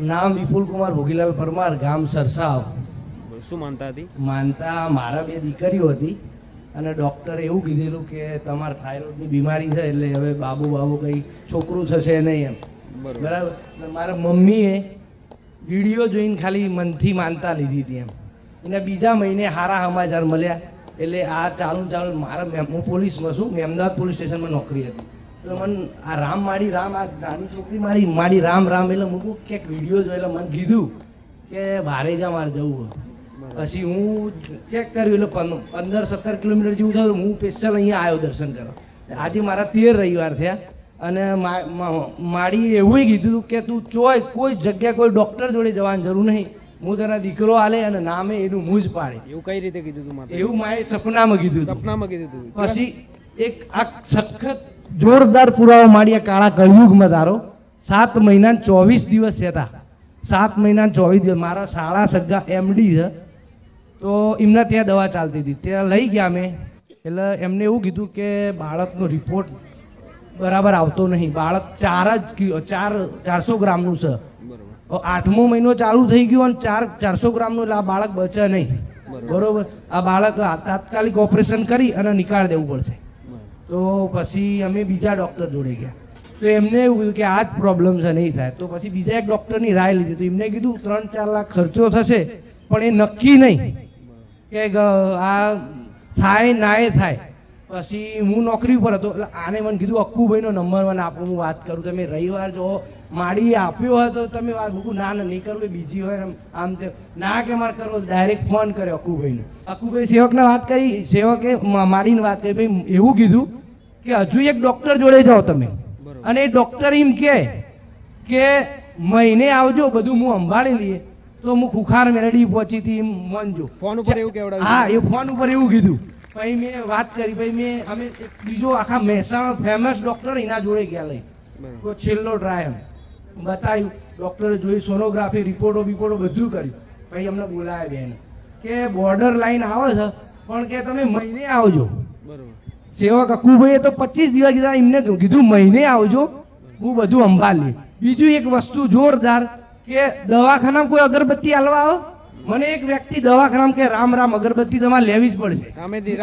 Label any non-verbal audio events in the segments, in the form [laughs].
નામ વિપુલ કુમાર ભોગીલાલ પરમાર ગામ સરસાવ. શું માનતા હતી? માનતા મારા બે દીકરીઓ હતી અને ડૉક્ટરે એવું કીધેલું કે તમારે થાઇરોઇડની બીમારી છે એટલે હવે બાબુ બાબુ કંઈ છોકરું થશે નહીં એમ. બરાબર. મારા મમ્મીએ વીડિયો જોઈને ખાલી મનથી માનતા લીધી હતી એમ. અને બીજા મહિને સારા સમાચાર મળ્યા. એટલે આ ચાલુ ચાલુ મારા મેમ- હું પોલીસમાં છું મેં અમદાવાદ પોલીસ સ્ટેશનમાં નોકરી હતી. એટલે મને આ રામ માડી રામ આ નાની છોકરી મારી માડી રામ રામ એટલે મૂકું ક્યાંક વીડિયો જોયો એટલે મને કીધું કે ભારે જા મારે જવું હોય પછી હું ચેક કર્યું એટલે પંદ- પંદર સત્તર કિલોમીટર જેવું થયું હું સ્પેશિયલ અહીંયા આવ્યો દર્શન કરવા. આજે મારા તેર રવિવાર થયા અને માડી એવું કીધું કે તું ચોય કોઈ જગ્યા કોઈ ડૉક્ટર જોડે જવાની જરૂર નહીં. હું તને દીકરો આલે અને નામે એનું જ પાડે. એવું કઈ રીતે કીધું તું એવું મારે સપનામાં કીધું સપનામાં કીધું તું. પછી એક આ સખત જોરદાર પુરાવો માંડ્યા કાળા કળિયુગમાં તારો સાત મહિના ચોવીસ દિવસ થયા હતા સાત મહિના ચોવીસ દિવસ. મારા શાળા સગા એમડી છે. તો એમના ત્યાં દવા ચાલતી હતી. ત્યાં લઈ ગયા અમે. એટલે એમને એવું કીધું કે બાળકનો રિપોર્ટ બરાબર આવતો નહીં. બાળક ચાર જ ચાર ચારસો ગ્રામનું છે. આઠમો મહિનો ચાલુ થઈ ગયો અને ચાર ચારસો ગ્રામનું એટલે આ બાળક બચે નહીં. બરોબર? આ બાળક તાત્કાલિક ઓપરેશન કરી અને નિકાળ દેવું પડશે. તો પછી અમે બીજા ડૉક્ટર જોડે ગયા. તો એમને એવું કીધું કે આ જ પ્રોબ્લેમ છે, નહીં થાય. તો પછી બીજા એક ડૉક્ટરની રાય લીધી. તો એમને કીધું, ત્રણ ચાર લાખ ખર્ચો થશે, પણ એ નક્કી નહીં. કે આ થાય, નાય થાય. પછી હું નોકરી ઉપર હતો. એટલે આને મને કીધું, અક્કુભાઈનો નંબર મને આપો, હું વાત કરું તમે રવિવાર જો માડી આપ્યો હોય તો તમે વાત મૂકું. ના ના, નહીં કરવું એ બીજી હોય એમ, આમ તેમ. ના, કે મારે કરવો ડાયરેક્ટ ફોન કર્યો અક્કુભાઈને. અક્કુભાઈ સેવકને વાત કરી. સેવકે માડીને વાત કરી. ભાઈ, એવું કીધું કે હજુ એક ડૉક્ટર જોડે જાઓ તમે. અને એ ડૉક્ટર એમ કહે કે મહિને આવજો બધું હું સંભાળી લઈએ. તો હું ખુખાર મેરડી પહોંચી હતી એમ માનજો ફોન ઉપર એવું કેવડાવ્યું હા એ ફોન ઉપર એવું કીધું. પછી મેં વાત કરી પછી મેં અમે બીજો આખા મહેસાણા ફેમસ ડૉક્ટર એના જોડે ગયા લઈ. તો છેલ્લો ટ્રાય એમ. બતાવ્યું ડૉક્ટરે જોઈ સોનોગ્રાફી રિપોર્ટો બિપોર્ટો બધું કર્યું. પછી અમને બોલાવ્યા બેન. કે બોર્ડર લાઈન આવે છે પણ કે તમે મહિને આવજો. બરોબર. સેવક ભાઈએ તો પચીસ દિવસ કીધા એમને કીધું મહિને આવજો હું બધું સંભાળી બીજું એક વસ્તુ જોરદાર કે દવાખાનામાં કોઈ અગરબત્તી હાલવા આવો. મને એક વ્યક્તિ દવાખાનામાં કે રામ રામ અગરબત્તી તમારે લેવી જ પડશે. સામેથી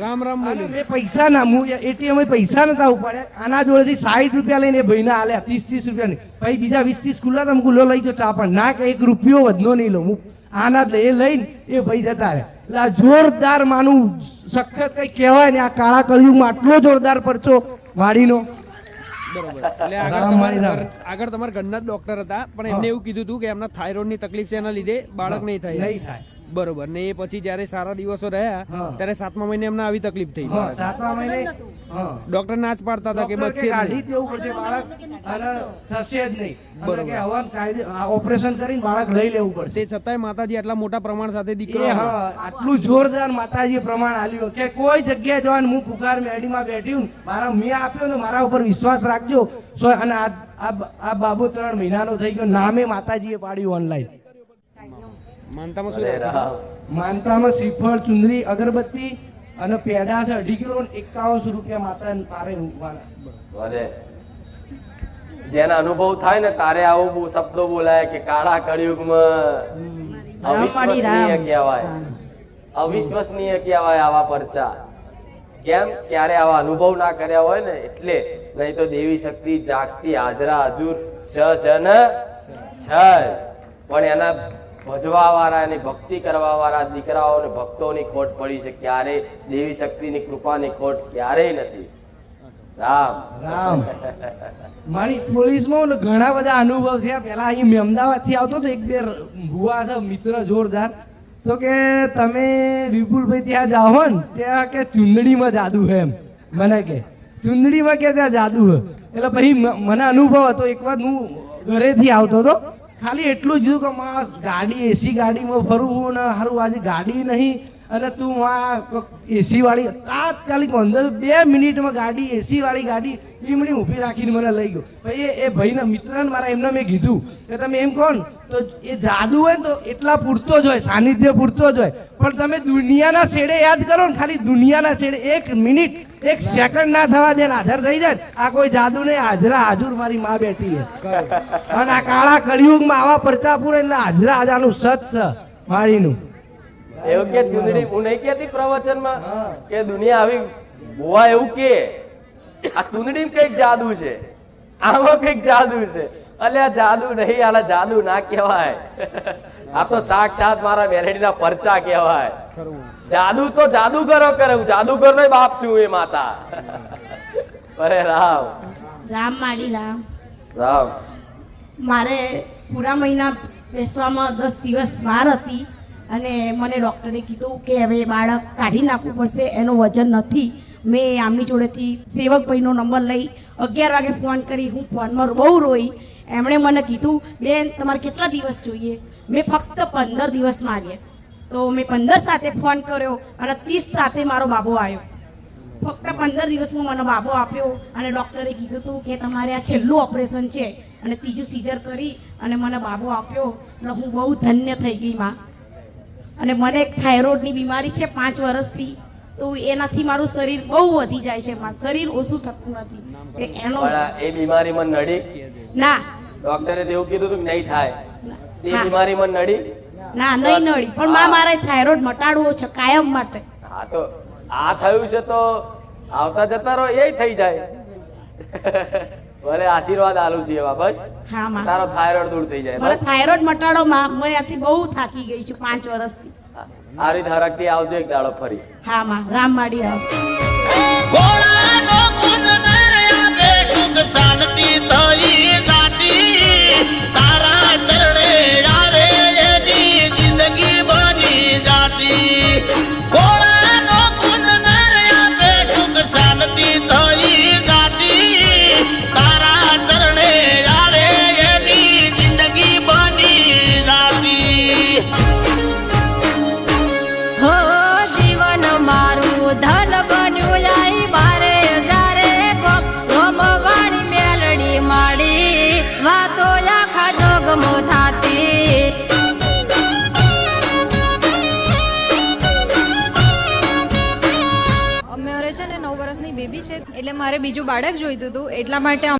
રામ. રામ મેં પૈસા ના હું એટીએમ પૈસા નતા ઉપાડ્યા. આના જોડેથી સાઠ રૂપિયા લઈને એ ભાઈને આલ્યા ત્રીસ ત્રીસ રૂપિયાની. ભાઈ બીજા વીસ ત્રીસ ખુલ્લા તમે ગુલો લઈ જો ચા પણ. ના કે એક રૂપિયો વધનો નહીં લઉં હું આના જ લઈ એ લઈને એ ભાઈ જતા રહ્યા. એટલે આ જોરદાર માનું સખત કઈ કહેવાય ને આ કાળા કળિયુગમાં આટલો જોરદાર પરચો વાડીનો. બરોબર. એટલે આગળ તમારા આગળ તમારા ઘરના જ ડોક્ટર હતા પણ એમને એવું કીધું હતું કે એમના થાઇરોઇડની તકલીફ છે એના લીધે બાળક નહીં થાય. નહીં થાય. બરોબર. ને એ પછી જયારે સારા દિવસો રહ્યા ત્યારે સાતમા મહિને એમને આવી તકલીફ થઈ. સાતમા મહિને ડોક્ટર ના જ પાડતા હતા કે બચશે કાઢી દેવું પડશે બાળક અને થશે જ નહીં. બરોબર. કાયદે ઓપરેશન કરીને બાળક લઈ લેવું પડશે. તે છતાંય માતાજી આટલા મોટા પ્રમાણ સાથે દીકરો હા આટલું જોરદાર માતાજી પ્રમાણ આલ્યું કે કોઈ જગ્યાએ જવાનું હું કુકાર મેડીમાં બેઠી હું મારા મેં આપ્યો ને મારા ઉપર વિશ્વાસ રાખજો. અને આ આ- આ બાબુ ત્રણ મહિનાનો થઈ ગયો. નામે માતાજીએ પાડ્યું ઓનલાઈન માનતામાં શું માનતામાં શ્રીફળ ચુંદરી અગરબત્તી અને પેડા છે. અઢી કિલો એકાવનસો રૂપિયા માતા પારે ભલે. જેના અનુભવ થાય ને તારે આવો બહુ શબ્દો બોલાય કે કાળા કળિયુગમાં અવિશ્વસનીય કહેવાય. અવિશ્વસનીય કહેવાય આવા પરચા. કેમ? ક્યારે આવા અનુભવ ના કર્યા હોય ને એટલે નહીં તો દેવી શક્તિ જાગતી હાજરા હજુર છ છે ને છ. પણ એના ભજવા વાળા અને ભક્તિ કરવાવાળા દીકરાઓ અને ભક્તોની ખોટ પડી છે. ક્યારે દેવી શક્તિની કૃપાની ખોટ ક્યારેય નથી. રામ. રામ. મારી પોલીસમાં ઘણા બધા અનુભવ થયા. પહેલા અહીં અમદાવાદથી આવતો તો એક બે ભુવા હતા, મિત્ર જોરદાર. તો કે તમે વિપુલભાઈ ત્યાં જાઓ ને, ત્યાં કે ચુંદડીમાં જાદુ હે એમ. મને કે, ચુંદડીમાં કે ત્યાં જાદુ હે? એટલે પછી મને અનુભવ હતો. એક વાર હું ઘરેથી આવતો હતો. ખાલી એટલું જ કે માં ગાડી એસી ગાડીમાં ફરવું ને સારું આજે ગાડી નહીં. અને તું આ એસી વાળી, તાત્કાલિક અંદર બે મિનિટમાં ગાડી એસી વાળી ગાડી લીમડી ઊભી રાખીને મને લઈ ગયો. ભાઈ એ- ભાઈના મિત્રને મારા એમને મેં કીધું કે તમે એમ કહો તો એ જાદુ હોય તો એટલા પૂરતો જ હોય, સાનિધ્ય પૂરતો જ હોય. પણ તમે દુનિયાના શેડે યાદ કરો ને, ખાલી દુનિયાના શેડે એક મિનિટ, એક સેકન્ડ ના થવા દે હાજર થઈ જાય આ કોઈ જાદુ નહીં હાજરા હાજુર મારી માં બેઠી છે. અને આ કાળા કળિયુગમાં આવા પરચાપુર પૂરે એટલે હાજરા હાજાનું સત છે માળીનું એવું કે ચૂંદડી હું નહીં કેતી પ્રવચનમાં કે દુનિયા આવી બોવા એવું કે. આ ચૂંદડી કંઈક જાદુ છે. આમાં કંઈક જાદુ છે. અલે આ જાદુ નહીં આલા જાદુ ના કહેવાય. [laughs] આ તો સાક્ષાત મારા મેલેડીના પરચા કહેવાય. જાદુ તો જાદુગરો કરે હું જાદુગરનો બાપ છું એ માતા. [laughs] અરે રામ. રામ માડી રામ. રામ. મારે પૂરા મહિના બેસવામાં દસ દિવસ વાર હતી. અને મને ડૉક્ટરે કીધું કે હવે બાળક કાઢી નાખવું પડશે, એનું વજન નથી. મેં આમની જોડેથી સેવકભાઈનો નંબર લઈ અગિયાર વાગે ફોન કરી, હું ફોનમાં બહુ રોઈ. એમણે મને કીધું, બેન, તમારે કેટલા દિવસ જોઈએ? મેં ફક્ત પંદર દિવસ માગે તો મેં પંદર સાથે ફોન કર્યો અને ત્રીસ સાથે મારો બાબો આવ્યો. ફક્ત પંદર દિવસમાં મને બાબો આપ્યો અને ડૉક્ટરે કીધું હતું કે તમારે આ છેલ્લું ઓપરેશન છે અને ત્રીજું સીઝર કરી અને મને બાબો આપ્યો. એટલે હું બહુ ધન્ય થઈ ગઈ માં. અને મને એક થાઇરોઇડની બીમારી છે પાંચ વર્ષથી. તો એનાથી મારું શરીર બહુ વધી જાય છે. મારું શરીર ઓછું થતું નથી. એનો એ બીમારી મને નડી? ના. ડોક્ટરે એવું કીધું હતું કે નહીં થાય. એ હા. બીમારી મને નડી? ના નહીં નડી. પણ માં મારે થાઇરોઇડ મટાડવો છે કાયમ માટે. હા તો આ થયું છે તો આવતા જતા રહો એ થઈ જાય. ભલે આશીર્વાદ આલુ છે એવા બસ. હા તારો થાઇરોઇડ દૂર થઈ જાય મને થાઇરોઇડ મટાડો માં. મેં આથી બહુ થાકી ગઈ છું પાંચ વર્ષથી. આ ધારકથી આવજો એક દાડો ફરી. હા માં. રામ માડી રામ ઘોડાનો કુંજ રહ્યા બે સુખ શાંતિ વાતો આખા જોગમો થાતી. અમારે છે ને નવ વર્ષની બેબી છે, એટલે મારે બીજું બાળક જોઈતું હતું, એટલા માટે